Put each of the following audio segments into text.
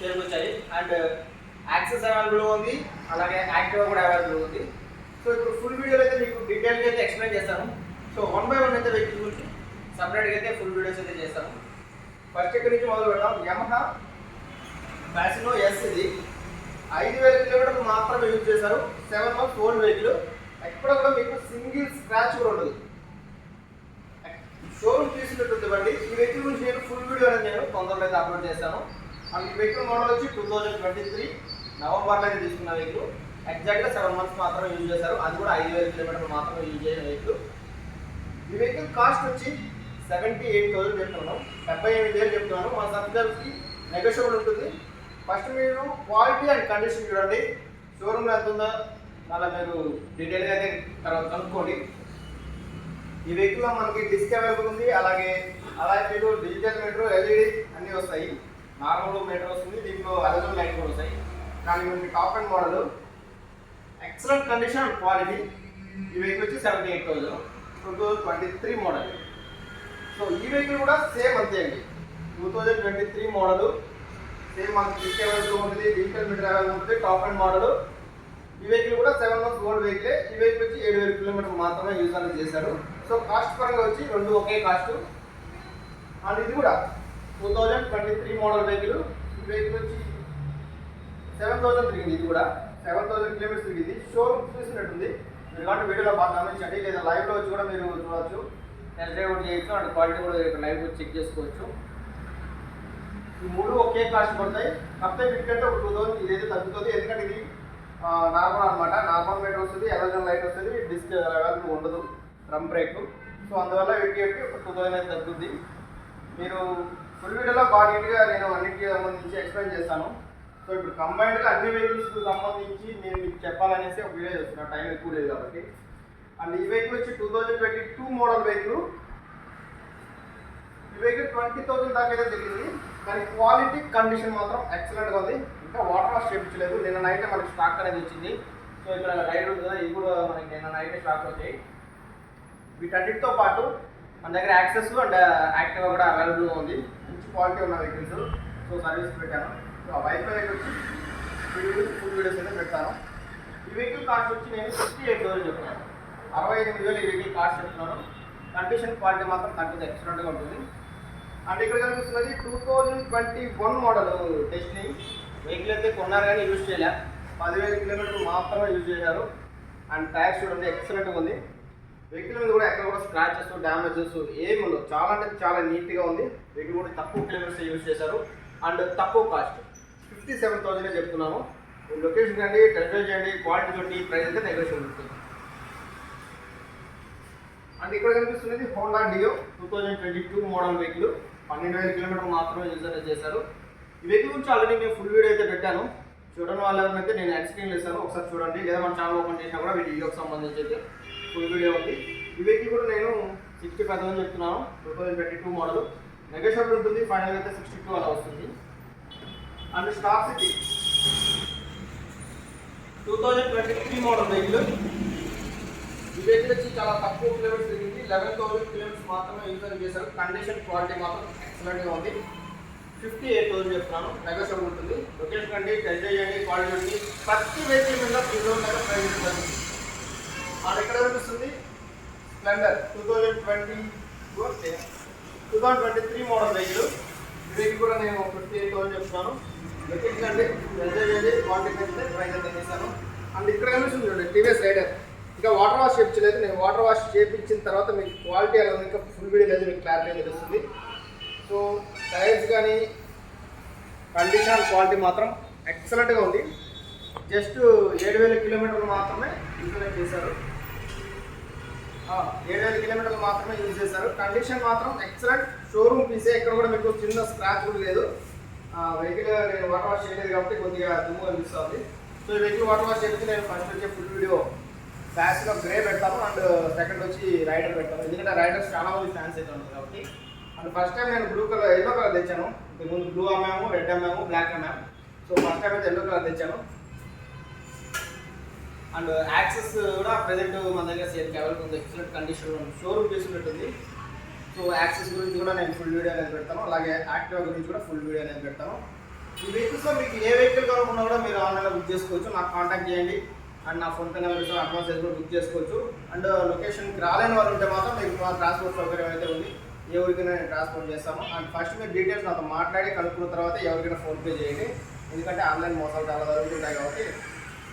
చేరుకొచ్చాయి and access available ఉంది. అలాగే active కూడా అవైలబుల్ ఉంది. సో ఇప్పుడు ఫుల్ వీడియోలో అయితే మీకు డీటెయిల్గా అయితే ఎక్స్ప్లెయిన్ చేస్తాను. సో వన్ బై వన్ అయితే వెహికల్ గురించి సపరేట్గా అయితే ఫుల్ వీడియోస్ అయితే చేస్తాను. ఫస్ట్ ఇక్కడ నుంచి మొదలు పెడతాం యమహా బ్యాసినో ఎస్ ఇది. ఐదు వేల కిలోమీటర్లు మాత్రమే యూజ్ చేశారు. సెవెన్ మంత్స్ ఫోర్ వెహికల్ ఎక్కడ కూడా మీకు సింగిల్ స్క్రాచ్ కూడా ఉండదు. షోరూమ్ తీసుకున్నట్టుంది బండి. ఈ వెహికల్ గురించి నేను ఫుల్ వీడియో అనేది నేను తొందరలో అయితే అప్లోడ్ చేస్తాను. ఈ వెహికల్ మోడల్ వచ్చి టూ థౌజండ్ ట్వంటీ త్రీ నవంబర్లో అయితే తీసుకున్న వెహికల్ ఎగ్జాక్ట్గా సెవెన్ మంత్స్ మాత్రమే యూజ్ చేశారు. అది కూడా ఐదు వేల కిలోమీటర్లు మాత్రమే యూజ్ చేసిన వెహికల్ ఈ వెహికల్ కాస్ట్ వచ్చి సెవెంటీ ఎయిట్ థౌసండ్ చెప్తున్నాం డెబ్బై ఎనిమిది వేలు చెప్తున్నాను. మా సబ్జెక్ట్కి నెగోషియబుల్ ఉంటుంది. ఫస్ట్ మీరు క్వాలిటీ అండ్ కండిషన్ చూడండి. షోరూమ్లో ఎంత ఉందో మళ్ళీ మీరు డీటెయిల్గా అయితే తర్వాత కనుక్కోండి. ఈ వెహికల్లో మనకి డిస్క్ అవైలబుల్ ఉంది. అలాగే అలాగే మీరు డిజిటల్ మీటర్ ఎల్ఈడి అన్నీ వస్తాయి. నార్మల్ మీటర్ వస్తుంది దీంట్లో అలజల్ లైట్ కూడా వస్తాయి. కానీ మనకి top and model excellent condition and quality ఈ వెహికల్ వచ్చి seventy eight thousand two thousand twenty three model so ఈ వెహికల్ కూడా సేమ్ అంతే అండి. Two thousand twenty three model same మనకి డిస్క్ అవైలబుల్ ఉంటుంది డిజిటల్ మీటర్ అవైలబుల్ ఉంటుంది టాప్ అండ్ మోడల్ ఈ వెహికల్ కూడా సెవెన్ మంత్స్ ఓల్డ్ వెహికల్ ఈ వెహికల్ వచ్చి ఏడు వేల కిలోమీటర్ మాత్రమే యూజ్ అనేది చేశారు. సో కాస్ట్ పరంగా వచ్చి రెండు ఒకే కాస్ట్ అండ్ ఇది కూడా two thousand twenty three model vehicle ఈ వెహికల్ వచ్చి సెవెన్ థౌసండ్ తిరిగింది ఇది కూడా. సెవెన్ థౌసండ్ కిలోమీటర్స్ తిరిగింది. షోరూమ్ చూసినట్టుంది. మీరు కాబట్టి వీడియోలో బాగా గమనించండి. లేదా లైవ్లో వచ్చి కూడా మీరు చూడవచ్చు టెస్ట్ డ్రైవ్ కూడా చేయొచ్చు అండ్ క్వాలిటీ కూడా లైవ్ వచ్చి చెక్ చేసుకోవచ్చు. ఈ మూడు ఒకే కాస్ట్ పడతాయి. కాకపోతే వీటికంటే ఒక టూ థౌసండ్ ఇదైతే తగ్గుతుంది. ఎందుకంటే ఇది నార్మల్ అనమాట నార్మల్ మీటర్ వస్తుంది ఎలర్జన్ లైట్ వస్తుంది. డిస్క్ అవైలబుల్ ఉండదు. డ్రమ్ బ్రేక్ సో అందువల్ల వీటికి ఒక టూ థౌసండ్ అయితే తగ్గుద్ది. మీరు ఫుల్ వీడియోలో బాగా నీట్గా నేను అన్నిటికీ సంబంధించి ఎక్స్ప్లెయిన్ చేస్తాను. సో ఇప్పుడు కంబైన్డ్గా అన్ని వెహికల్స్కి సంబంధించి నేను మీకు చెప్పాలనేసి ఒక వీడియో చేస్తున్నాను టైం ఎక్కువ లేదు కాబట్టి. అండ్ ఈ వెహికల్ వచ్చి two thousand twenty two model vehicle ఈ వెహికల్ ట్వంటీ థౌజండ్ దాకా అయితే తిరిగింది కానీ క్వాలిటీ కండిషన్ మాత్రం ఎక్సలెంట్గా ఉంది. ఇంకా వాటర్ వాష్ చేయించలేదు. నిన్న నైట్ మనకి స్టాక్ అనేది వచ్చింది. సో ఇక్కడ రైడ్ ఉంది కదా ఇది కూడా మనకి నిన్న నైట్ స్టాక్ వచ్చాయి. వీటన్నిటితో పాటు మన దగ్గర యాక్సెస్ అండ్ యాక్టివా కూడా అవైలబుల్గా ఉంది. మంచి క్వాలిటీ ఉన్న వెహికల్స్ సో సర్వీస్ పెట్టాను. సో ఆ వైఫై వచ్చి వీడియోస్ ఫుల్ వీడియోస్ అయితే పెడతాను. ఈ వెహికల్ కాస్ట్ వచ్చి నేను సిక్స్టీ ఎయిట్ థౌసండ్ చెప్తున్నాను అరవై ఎనిమిది వేలు ఈ వెహికల్ కాస్ట్ చెప్తున్నాను. కండిషన్ క్వాలిటీ మాత్రం తగ్గింది ఎక్సలెంట్గా ఉంటుంది. అండ్ ఇక్కడ కనిపిస్తున్నది two thousand twenty one model testing vehicle అయితే కొన్నారు కానీ యూజ్ చేయలే. పదివేల కిలోమీటర్లు మాత్రమే యూజ్ చేశారు. అండ్ టైర్స్ చూడండి ఎక్సలెంట్గా ఉంది. వెహికల్ మీద కూడా ఎక్కడ కూడా స్క్రాచెస్ డ్యామేజెస్ ఏమి ఉండవు. చాలా అంటే చాలా నీట్గా ఉంది. వెహికల్ కూడా తక్కువ కిలోమీటర్స్ యూజ్ చేశారు. అండ్ తక్కువ కాస్ట్ ఫిఫ్టీ సెవెన్ థౌసండ్ చెప్తున్నాము. లొకేషన్ కండి టెలిఫోన్ చేయండి క్వాలిటీ చూడండి ప్రైస్ అయితే నెగోషియబుల్ ఉంటుంది అండ్ ఇక్కడ కనిపిస్తున్నది Honda Dio two thousand twenty two model vehicle పన్నెండు వేల కిలోమీటర్ మాత్రమే యూజ్ అనేది చేశారు. ఈ వెహికల్ గురించి ఆల్రెడీ నేను ఫుల్ వీడియో అయితే పెట్టాను. చూడడం వాళ్ళ అయితే నేను ఎక్స్ప్లెయిన్ చేశాను ఒకసారి చూడండి. లేదా మన ఛానల్ ఓపెన్ చేసినా కూడా వీటి వీడియోకి సంబంధించి అయితే. ఫుల్ వీడియో ఉంది. ఈ కూడా నేను సిక్స్టీ ఫైవ్ థౌసండ్ చెప్తున్నాను. Two thousand twenty two model negotiable ఉంటుంది ఫైనల్ అయితే సిక్స్టీ టూ అలా వస్తుంది. And stock city two thousand twenty three model vehicle ఈ వచ్చి చాలా తక్కువ కిలోమీటర్స్ తిరిగింది. లెవెన్ థౌసండ్ కిలోమీటర్స్ మాత్రమే యూజ్ చేశారు. కండిషన్ క్వాలిటీ మాత్రం ఎక్సలెంట్గా ఉంది. ఫిఫ్టీ ఎయిట్ థౌసండ్ చెప్తున్నాను. నెగోషియబుల్ ఉంటుంది. లొకేషన్ కండి టెస్ట్ చేయండి క్వాలిటీ ఉంది ప్రతి వెహికల్ మీద త్రీ థౌసండ్ ప్రైస్ ఉంటుంది అది ఎక్కడ కనిపిస్తుంది? Splendor two thousand twenty two thousand twenty three model vehicle ఈ కూడా నేను ఫిఫ్టీ ఎయిట్ థౌసండ్ చెప్తాను లొకేషన్ అండి టెస్ట్ చేయండి. క్వాలిటీ పెంచితే ప్రైస్ అయితే చేశాను అండ్ ఇక్కడ కనిపిస్తుంది చూడండి టీవీఎస్ రైడర్ ఇంకా వాటర్ వాష్ చేయించలేదు నేను వాటర్ వాష్ చేయించిన తర్వాత మీకు క్వాలిటీ అలా ఇంకా ఫుల్ వీడియో లేదు మీకు క్లారిటీ తెలుస్తుంది సో టైర్స్ కానీ కండిషన్ క్వాలిటీ మాత్రం ఎక్సలెంట్గా ఉంది. జస్ట్ ఏడు వేల కిలోమీటర్లు మాత్రమే ఇంప్లిమెంట్ చేశారు. ఏడు వేల కిలోమీటర్లు మాత్రమే యూజ్ చేశారు. కండిషన్ మాత్రం ఎక్సలెంట్ షోరూమ్ పీసే ఇక్కడ కూడా మీకు చిన్న స్క్రాచ్ కూడా లేదు. వెహికల్ నేను వాటర్ వాష్ చేయలేదు కాబట్టి కొద్దిగా దుమ్ము కనిపిస్తుంది సో ఈ వెహికల్ వాటర్ వాష్ చేస్తే నేను ఫస్ట్ వచ్చే ఫుల్ వీడియో బ్యాక్లో గ్రే పెడతాను అండ్ సెకండ్ వచ్చి రైడర్ పెడతాను. ఎందుకంటే రైడర్స్ చాలా మంది ఫ్యాన్స్ అయితే ఉంది కాబట్టి. అండ్ ఫస్ట్ టైం నేను బ్లూ కలర్ ఎల్లో కలర్ తెచ్చాను. ముందు బ్లూ అమ్మాము రెడ్ అమ్మాము బ్లాక్ అమ్మాము. సో ఫస్ట్ టైం అయితే ఎల్లో కలర్ తెచ్చాను. అండ్ యాక్సెస్ కూడా ప్రజెంట్ మన దగ్గర సేల్ అవైలబుల్ ఉంది ఎక్సలెంట్ కండిషన్ షోరూమ్ చేసినట్టుంది సో యాక్సెస్ గురించి కూడా నేను ఫుల్ వీడియో అనేది పెడతాను. అలాగే యాక్టివా గురించి కూడా ఫుల్ వీడియో అనేది పెడతాను. ఈ వెహికల్స్లో మీకు ఏ వెహికల్ కావాలన్నా కూడా మీరు ఆన్లైన్లో బుక్ చేసుకోవచ్చు. నాకు కాంటాక్ట్ చేయండి. అండ్ నా ఫోన్పే నెంబర్ ఇస్తాను అడ్వాన్స్ అయితే కూడా బుక్ చేసుకోవచ్చు. అండ్ లొకేషన్కి రాలేని వాళ్ళు ఉంటే మాత్రం మీకు మా ట్రాన్స్పోర్ట్ సౌకర్యం అయితే ఉంది. ఏ ఊరికైనా నేను ట్రాన్స్పోర్ట్ చేస్తాము అండ్ ఫస్ట్ మీరు డీటెయిల్స్ నాతో మాట్లాడి కనుక్కున్న తర్వాత ఎవరికైనా ఫోన్పే చేయండి. ఎందుకంటే ఆన్లైన్ మోసాలు చాలా జరుగుతుంటాయి కాబట్టి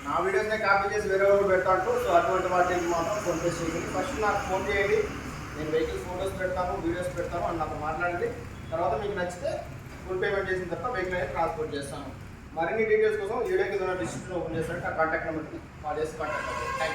నా వీడియోస్నే కాపీ చేసి వేరే వాళ్ళు పెడతాంటూ సో అటువంటి వాటికి మాత్రం ఫోన్పే చేయండి ఫస్ట్ నాకు ఫోన్ చేయండి. నేను వెహికల్ ఫోటోస్ పెడతాను వీడియోస్ పెడతాను అని నాతో మాట్లాడండి. తర్వాత మీకు నచ్చితే ఫుల్ పేమెంట్ చేసిన తర్వాత వెహికల్ అనేది ట్రాన్స్పోర్ట్ చేస్తాను. మరిన్ని డీటెయిల్స్ కోసం వీడియో కింద డిస్క్రిప్షన్ ఓపెన్ చేస్తాను. ఆ కాంటాక్ట్ నెంబర్కి కాల్ చేసి కాంటాక్ట్ అవ్వండి. Thank you